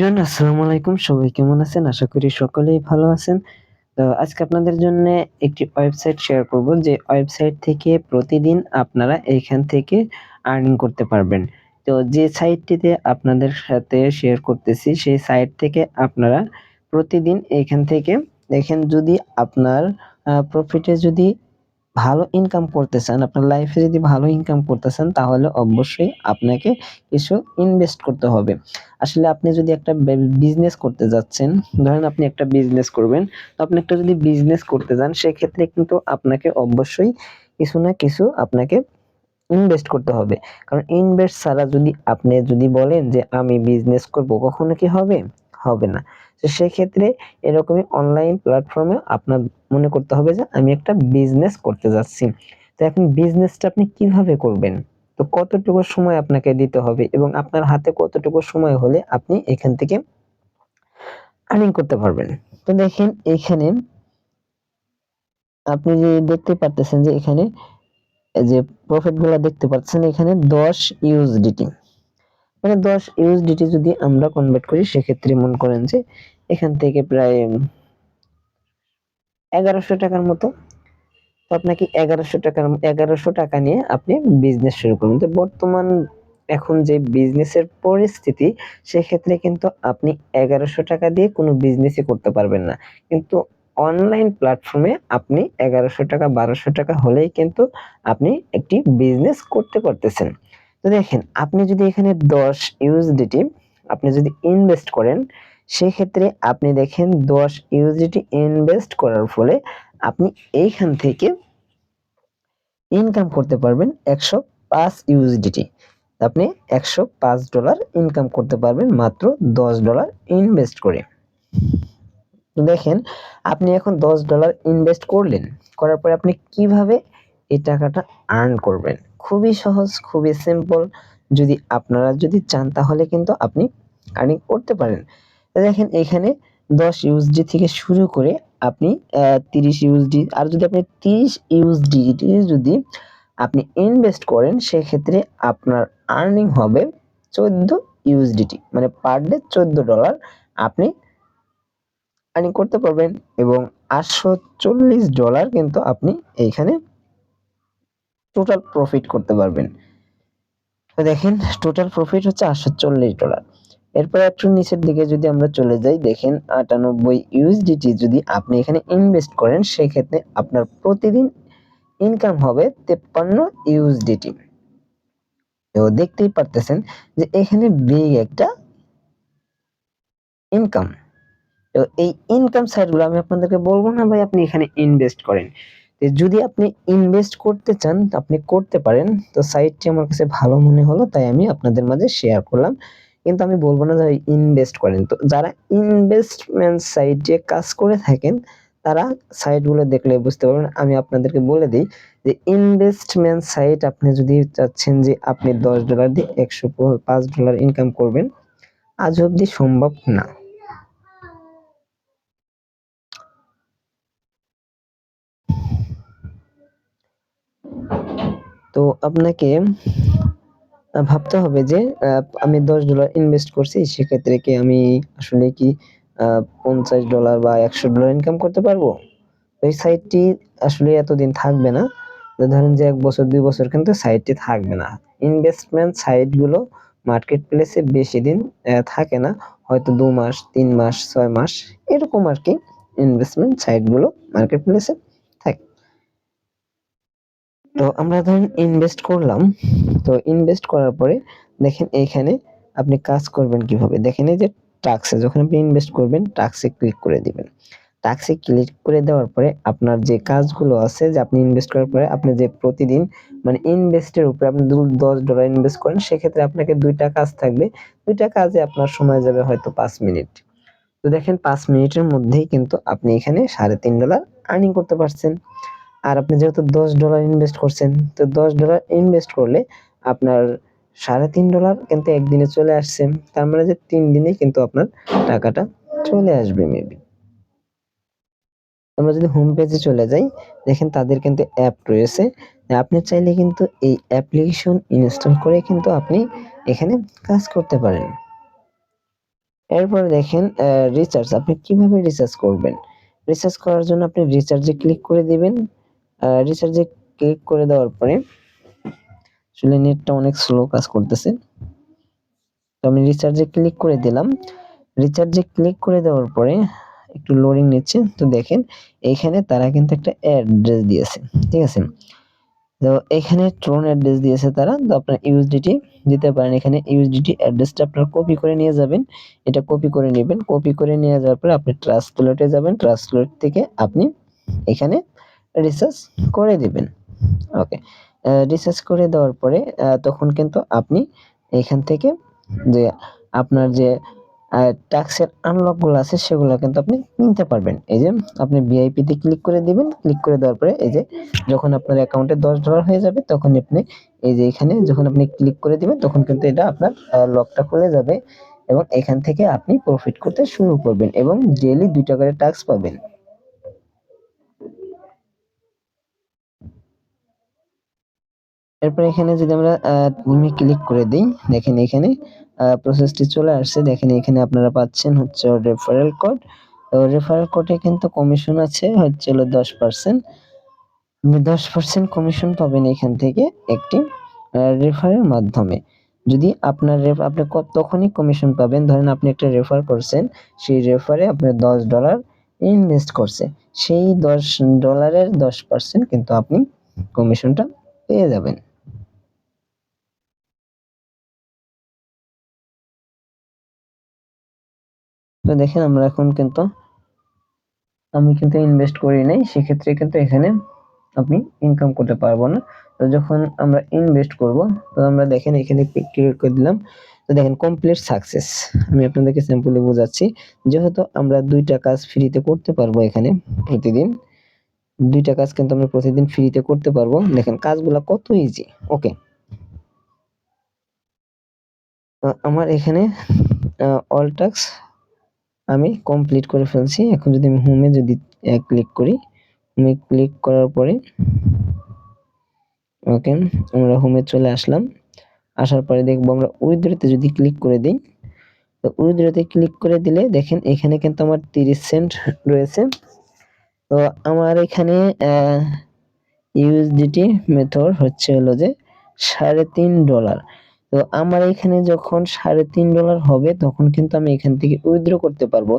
জন আসসালামু আলাইকুম। সবাই কেমন আছেন? আশা করি সকলেই ভালো আছেন। তো আজকে আপনাদের জন্য একটি ওয়েবসাইট শেয়ার করব, যে ওয়েবসাইট থেকে প্রতিদিন আপনারা এইখান থেকে আর্নিং করতে পারবেন। তো যে সাইটটিতে আপনাদের সাথে শেয়ার করতেছি, সেই সাইট থেকে আপনারা প্রতিদিন এইখান থেকে দেখেন, যদি আপনার প্রফিটে যদি ভালো ইনকাম করতে চান আপনার লাইফে যদি ভালো ইনকাম করতে চান তাহলে অবশ্যই আপনাকে কিছু ইনভেস্ট করতে হবে। আসলে আপনি যদি একটা বিজনেস করতে যাচ্ছেন, ধরেন আপনি একটা বিজনেস করবেন, তো আপনি একটা যদি বিজনেস করতে যান, সেক্ষেত্রে কিন্তু আপনাকে অবশ্যই কিছু না কিছু আপনাকে ইনভেস্ট করতে হবে। কারণ ইনভেস্ট ছাড়া যদি আপনি যদি বলেন যে আমি বিজনেস করব, কখনো কি হবে? হবে না। তো সেক্ষেত্রে এরকমই অনলাইন প্ল্যাটফর্মে আপনার মনে করতে হবে যে আমি একটা বিজনেস করতে যাচ্ছি। তো এখন বিজনেসটা আপনি কীভাবে করবেন? তো কতটুকু সময় আপনাকে দিতে হবে এবং আপনার হাতে কতটুকু সময় হলে আপনি এখান থেকে আর্নিং করতে পারবেন? তো দেখেন এখানে আপনি যে দেখতে পারতেছেন যে এখানে যে প্রফিটগুলো দেখতে পাচ্ছেন এখানে দশ ইউএসডিটি মানে দশ ইউএসডিটি যদি আমরা কনভার্ট করি, সেক্ষেত্রে মনে করেন যে এখান থেকে প্রায় এগারোশো টাকার মতো। তো আপনাকে এগারোশো টাকার এগারোশো টাকা নিয়ে আপনি বিজনেস শুরু করুন। তো বর্তমান এখন যে বিজনেসের পরিস্থিতি, সেক্ষেত্রে কিন্তু আপনি এগারোশো টাকা দিয়ে কোনো বিজনেসই করতে পারবেন না। কিন্তু অনলাইন প্ল্যাটফর্মে আপনি এগারোশো টাকা, বারোশো টাকা হলেই কিন্তু আপনি একটি বিজনেস করতে পারতেছেন। তো দেখেন, আপনি যদি এখানে দশ ইউএসডিটি আপনি যদি ইনভেস্ট করেন, সেক্ষেত্রে আপনি দেখেন দশ ইউএসডিটি ইনভেস্ট করার ফলে আপনি এইখান থেকে ইনকাম করতে পারবেন একশো পাঁচ ইউএসডিটি আপনি একশো পাঁচ ডলার ইনকাম করতে পারবেন মাত্র দশ ডলার ইনভেস্ট করে। দেখেন, আপনি এখন দশ ডলার ইনভেস্ট করলেন, করার পরে আপনি কীভাবে এই টাকাটা আর্ন করবেন? খুবই সহজ, খুবই সিম্পল যদি আপনারা যদি চান, তাহলে কিন্তু আপনি আর্নিং করতে পারেন। দেখেন, এখানে দশ ইউএসডি থেকে শুরু করে আপনি তিরিশ ইউএসডি আর যদি আপনি তিরিশ ইউএসডি যদি আপনি ইনভেস্ট করেন, সেক্ষেত্রে আপনার আর্নিং হবে চোদ্দ ইউএসডিটি মানে পার ডে চোদ্দ ডলার আপনি আর্নিং করতে পারবেন এবং আটশো চল্লিশ ডলার কিন্তু আপনি এইখানে টোটাল প্রফিট করতে পারবেন। তো দেখেন টোটাল প্রফিট হচ্ছে আটশো চল্লিশ ডলার এরপর একটু নিচের দিকে যদি আমরা চলে যাই, দেখেন আটানব্বই ইউএসডিটি যদি আপনি এখানে ইনভেস্ট করেন, সেক্ষেত্রে আপনার প্রতিদিন ইনকাম হবে তেপ্পান্ন ইউএসডিটি তো দেখতেই পারতেছেন যে এখানে বিগ একটা ইনকাম তো এই ইনকাম সাইটগুলো আমি আপনাদেরকে বলব না, ভাই, আপনি এখানে ইনভেস্ট করেন। যদি আপনি ইনভেস্ট করতে চান আপনি করতে পারেন। তো সাইটটি আমার কাছে ভালো মনে হলো, তাই আমি আপনাদের মাঝে শেয়ার করলাম। কিন্তু আমি বলব না যে ইনভেস্ট করেন। তো যারা ইনভেস্টমেন্ট সাইটে কাজ করে থাকেন, তারা সাইটগুলো দেখলে বুঝতে পারবেন। আমি আপনাদেরকে বলে দিই যে ইনভেস্টমেন্ট সাইট আপনি যদি চাচ্ছেন যে আপনি দশ ডলার দিয়ে একশো পাঁচ ডলার ইনকাম করবেন, আজ অবধি সম্ভব না। তো আপনাকে ভাবতে হবে যে আমি দশ ডলার ইনভেস্ট করছি, সেক্ষেত্রে কি আমি আসলে কি পঞ্চাশ ডলার বা একশো ডলার ইনকাম করতে পারব? এই সাইটটি আসলে এতদিন থাকবে না। ধরেন যে এক বছর, দুই বছর কিন্তু সাইটটি থাকবে না। ইনভেস্টমেন্ট সাইটগুলো মার্কেট প্লেসে বেশি দিন থাকে না। হয়তো দু মাস, তিন মাস, ছয় মাস, এরকম আর কি ইনভেস্টমেন্ট সাইটগুলো মার্কেট প্লেসে তো আমরা ধরেন ইনভেস্ট করলাম, তো ইনভেস্ট করার পরে দেখেন এইখানে আপনি কাজ করবেন কীভাবে? দেখেন এই যে টাক্সে যখন আপনি ইনভেস্ট করবেন টাক্সে ক্লিক করে দিবেন। টাক্সে ক্লিক করে দেওয়ার পরে আপনার যে কাজগুলো আছে, যে আপনি ইনভেস্ট করার পরে আপনি যে প্রতিদিন মানে ইনভেস্টের উপরে আপনি দশ ডলার ইনভেস্ট করেন, সেক্ষেত্রে আপনাকে দুইটা কাজ থাকবে। দুইটা কাজে আপনার সময় যাবে হয়তো পাঁচ মিনিট। তো দেখেন পাঁচ মিনিটের মধ্যেই কিন্তু আপনি এখানে সাড়ে তিন ডলার আর্নিং করতে পারছেন। আর আপনি যেহেতু দশ ডলার ইনভেস্ট করছেন, তো দশ ডলার ইনভেস্ট করলে আপনার সাড়ে তিন ডলার কিন্তু একদিনে চলে আসছে। তার মানে যে তিন দিনে কিন্তু আপনার টাকাটা চলে আসবে মেবি আমরা যদি হোম পেজে চলে যাই, দেখেন তাদের কিন্তু অ্যাপ রয়েছে। আপনি চাইলে কিন্তু এই অ্যাপ্লিকেশন ইনস্টল করে কিন্তু আপনি এখানে কাজ করতে পারেন। এরপরে দেখেন রিচার্জ আপনি কীভাবে রিচার্জ করবেন? রিচার্জ করার জন্য আপনি রিচার্জে ক্লিক করে দিবেন। রিচার্জে ক্লিক করে দেওয়ার পরে আসলে নেটটা অনেক স্লো কাজ করতেছে। তো আমি রিচার্জে ক্লিক করে দিলাম। রিচার্জে ক্লিক করে দেওয়ার পরে একটু লোডিং নিচ্ছে। তো দেখেন, এখানে তারা কিন্তু একটা অ্যাড্রেস দিয়েছে, ঠিক আছে? তো এখানে ট্রোন অ্যাড্রেস দিয়েছে তারা। তো আপনার ইউএসডিটি দিতে পারেন। এখানে ইউএসডিটি অ্যাড্রেসটা আপনার কপি করে নিয়ে যাবেন। এটা কপি করে নেবেন। কপি করে নিয়ে যাওয়ার পরে আপনি ট্রান্সলেটে যাবেন। ট্রান্সলেট থেকে আপনি এখানে রিসার্চ করে দিবেন। ওকে রিসার্চ করে দেওয়ার পরে তখন কিন্তু আপনি এখান থেকে যে আপনার যে ট্যাক্সের আনলকগুলো আছে, সেগুলো কিন্তু আপনি নিতে পারবেন। এই যে আপনি ভিআইপিতে ক্লিক করে দিবেন ক্লিক করে দেওয়ার পরে এই যে যখন আপনার অ্যাকাউন্টে দশ ডলার হয়ে যাবে, তখন আপনি এই যে এখানে যখন আপনি ক্লিক করে দিবেন, তখন কিন্তু এটা আপনার লকটা খুলে যাবে এবং এখান থেকে আপনি প্রফিট করতে শুরু করবেন এবং ডেলি দুইটা করে ট্যাক্স পাবেন। এরপর এখানে যদি আমরা আমি ক্লিক করে দিই, দেখেন এখানে প্রসেসটি চলে আসছে। দেখেন এখানে আপনারা পাচ্ছেন হচ্ছে রেফারেল কোড তো রেফারেল কোডে কিন্তু কমিশন আছে হচ্ছে হলো দশ পার্সেন্ট দশ পার্সেন্ট কমিশন পাবেন এখান থেকে একটি রেফারের মাধ্যমে। যদি আপনার রেফ আপনি তখনই কমিশন পাবেন। ধরেন আপনি একটা রেফার করছেন, সেই রেফারে আপনি দশ ডলার ইনভেস্ট করছে। সেই দশ ডলারের দশ পার্সেন্ট কিন্তু আপনি কমিশনটা পেয়ে যাবেন। তো দেখেন আমরা এখন কিন্তু, আমি কিন্তু ইনভেস্ট করি নাই, সেক্ষেত্রে কিন্তু এখানে আপনি ইনকাম করতে পারব না। তো যখন আমরা ইনভেস্ট করব, তো আমরা দেখেন এখানে ক্লিক করে দিলাম। তো দেখেন কমপ্লিট সাকসেস আমি আপনাদেরকে সিম্পলি বোঝাচ্ছি, যেহেতু আমরা দুইটা কাজ ফ্রিতে করতে পারব এখানে প্রতিদিন, দুইটা কাজ কিন্তু আমরা প্রতিদিন ফ্রিতে করতে পারব। দেখেন কাজগুলো কত ইজি ওকে আমার এখানে অল টাস্ক আমি কমপ্লিট করে ফেলছি। এখন যদি আমি হোমে যদি ক্লিক করি হোমে ক্লিক করার পরে ওকে আমরা হোমে চলে আসলাম। আসার পরে দেখব আমরা উইথড্রতে যদি ক্লিক করে দিই, তো উইথড্রতে ক্লিক করে দিলে দেখেন এখানে কিন্তু আমার তিরিশ সেন্ট রয়েছে। তো আমার এখানে ইউএসডিটি মেথড হচ্ছে হলো যে সাড়ে তিন ডলার তো আমার এখানে যখন সাড়ে তিন ডলার হবে, তখন কিন্তু আমি এখান থেকে উইথড্র করতে পারব।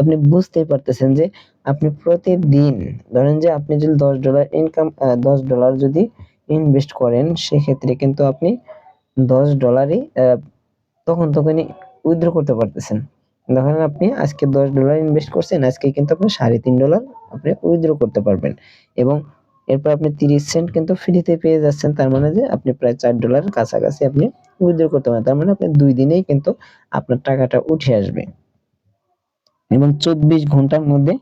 আপনি বুঝতেই পারতেছেন যে আপনি প্রতিদিন, ধরেন যে আপনি যদি দশ ডলার ইনকাম দশ ডলার যদি ইনভেস্ট করেন, সেক্ষেত্রে কিন্তু আপনি দশ ডলারই তখন তখনই উইথড্র করতে পারতেছেন। ধরেন আপনি আজকে দশ ডলার ইনভেস্ট করছেন, আজকে কিন্তু আপনি সাড়ে তিন ডলার আপনি উইথড্র করতে পারবেন। এবং এরপর আপনি তিরিশ সেন্ট কিন্তু ফ্রিতে পেয়ে যাচ্ছেন। তার মানে যে আপনি প্রায় চার ডলার কাছাকাছি আপনি উইথড্র করতে পারেন। তার মানে আপনি দুই দিনেই কিন্তু আপনার টাকাটা উঠে আসবে। এবং চব্বিশ ঘণ্টার মধ্যে,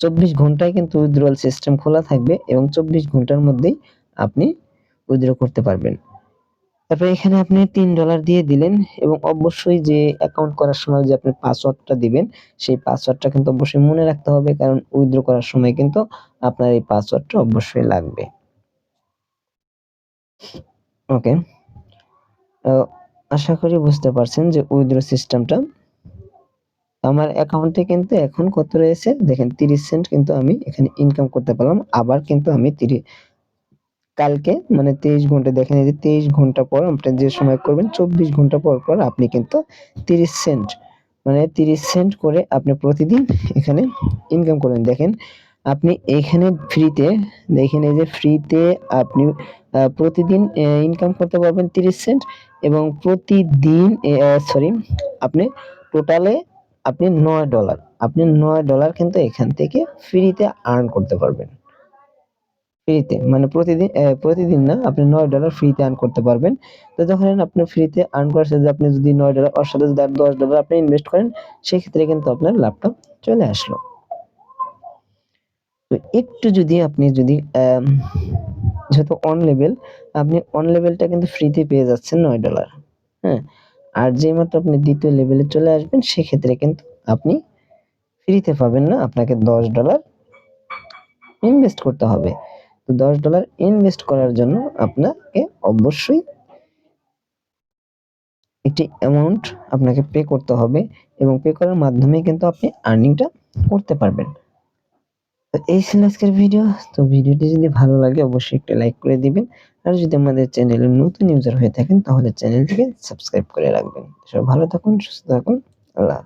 চব্বিশ ঘন্টায় কিন্তু উইথড্রল সিস্টেম খোলা থাকবে এবং চব্বিশ ঘণ্টার মধ্যেই আপনি উইথড্র করতে পারবেন। তারপরে এখানে আপনি তিন ডলার দিয়ে দিলেন এবং অবশ্যই যে অ্যাকাউন্ট করার সময় যে আপনি পাসওয়ার্ডটা দিবেন, সেই পাসওয়ার্ডটা কিন্তু অবশ্যই মনে রাখতে হবে কারণ উইথড্র করার সময় কিন্তু আপনার এই পাসওয়ার্ডটা অবশ্যই লাগবে। ওকে আশা করি বুঝতে পারছেন যে উইথড্র সিস্টেমটা আমার অ্যাকাউন্টে কিন্তু এখন কত রয়েছে? দেখেন তিরিশ সেন্ট কিন্তু আমি এখানে ইনকাম করতে পারলাম, আবার কিন্তু আমি তিরিশ কালকে মানে তেইশ ঘণ্টা, দেখেন এই যে তেইশ ঘণ্টা পর আপনি যে সময় করবেন, চব্বিশ ঘণ্টা পর পর আপনি কিন্তু তিরিশ সেন্ট মানে তিরিশ সেন্ট করে আপনি প্রতিদিন এখানে ইনকাম করবেন। দেখেন, আপনি এখানে ফ্রিতে দেখেন এই যে ফ্রিতে আপনি প্রতিদিন ইনকাম করতে পারবেন তিরিশ সেন্ট এবং প্রতিদিন সরি আপনি টোটালে আপনি নয় ডলার আপনি নয় ডলার কিন্তু এখান থেকে ফ্রিতে আর্ন করতে পারবেন। ফ্রিতে মানে প্রতিদিন প্রতিদিন না, আপনি নয় ডলার ফ্রিতে আর্ন করতে পারবেন। তো যখন আপনি ফ্রিতে আর্ন করার সাথে আপনি যদি নয় ডলার ওর সাথে যদি দশ ডলার আপনি ইনভেস্ট করেন, সেক্ষেত্রে কিন্তু আপনার লাভটা চলে আসলো। তো একটু যদি আপনি যদি যেহেতু অন লেভেল আপনি অন লেভেলটা কিন্তু ফ্রিতে পেয়ে যাচ্ছেন নয় ডলার হ্যাঁ? আর যে মাত্র আপনি দ্বিতীয় লেভেলে চলে আসবেন, সেক্ষেত্রে কিন্তু আপনি ফ্রিতে পাবেন না, আপনাকে দশ ডলার ইনভেস্ট করতে হবে। তো দশ ডলার ইনভেস্ট করার জন্য আপনাকে অবশ্যই একটি অ্যামাউন্ট আপনাকে পে করতে হবে এবং পে করার মাধ্যমে কিন্তু আপনি আর্নিংটা করতে পারবেন। তো এই ছিল আজকের ভিডিও তো ভিডিওটি যদি ভালো লাগে, অবশ্যই একটা লাইক করে দিবেন। আর যদি আমাদের চ্যানেলে নতুন ইউজার হয়ে থাকেন, তাহলে চ্যানেলটিকে সাবস্ক্রাইব করে রাখবেন। সবাই ভালো থাকুন, সুস্থ থাকুন। আল্লাহ।